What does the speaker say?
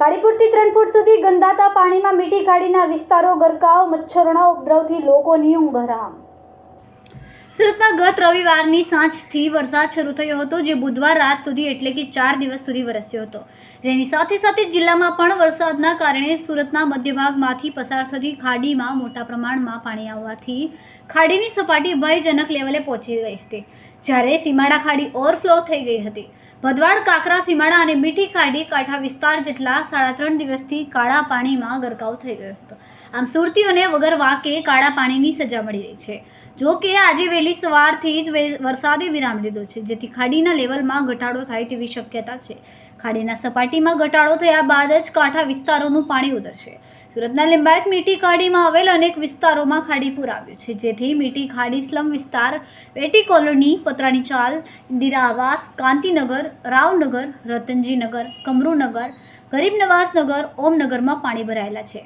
કાળીપુરથી ત્રણ ફૂટ સુધી ગંદાતા પાણીમાં મીઠી ખાડીના વિસ્તારો, ગરકાવ, મચ્છરોના ઉપદ્રવથી લોકોની ઊંઘ હરામ. સુરતમાં ગત રવિવારની સાંજથી વરસાદ શરૂ થયો હતો, જે બુધવાર રાત સુધી એટલે કે ચાર દિવસ સુધી વરસ્યો હતો. જેની સાથે સાથે જિલ્લામાં પણ વરસાદના કારણે સુરતના મધ્ય ભાગમાંથી પસાર થતી ખાડીમાં મોટા પ્રમાણમાં પાણી આવવાથી ખાડીની સપાટી ભયજનક લેવલે પહોંચી ગઈ હતી. જ્યારે સીમાડા ખાડી ઓવરફ્લો થઈ ગઈ હતી. ભદવાડ, કાકરા, સીમાડા અને મીઠી ખાડી કાંઠા વિસ્તાર જેટલા સાડા ત્રણ દિવસથી કાળા પાણીમાં ગરકાવ થઈ ગયો હતો. આમ સુરતીઓને વગર વાકે કાળા પાણીની સજા મળી રહી છે. જો કે આજે વહેલી સવારથી જ વરસાદે વિરામ લીધો છે, જેથી ખાડીના લેવલમાં ઘટાડો થાય તેવી શક્યતા છે. ખાડીના સપાટીમાં ઘટાડો થયા બાદ જ કાંઠા વિસ્તારોનું પાણી ઉતરશે. સુરતના લિંબાયત મીઠી ખાડીમાં આવેલ અનેક વિસ્તારોમાં ખાડી પૂર આવ્યું છે, જેથી મીઠી ખાડી સ્લમ વિસ્તાર પેટી કોલોની પતરાની ચાલ ઇન્દિરા આવાસ કાંતિનગર રાવનગર રતનજીનગર કમરૂનગર ગરીબ નવાસનગર ઓમનગરમાં પાણી ભરાયેલા છે.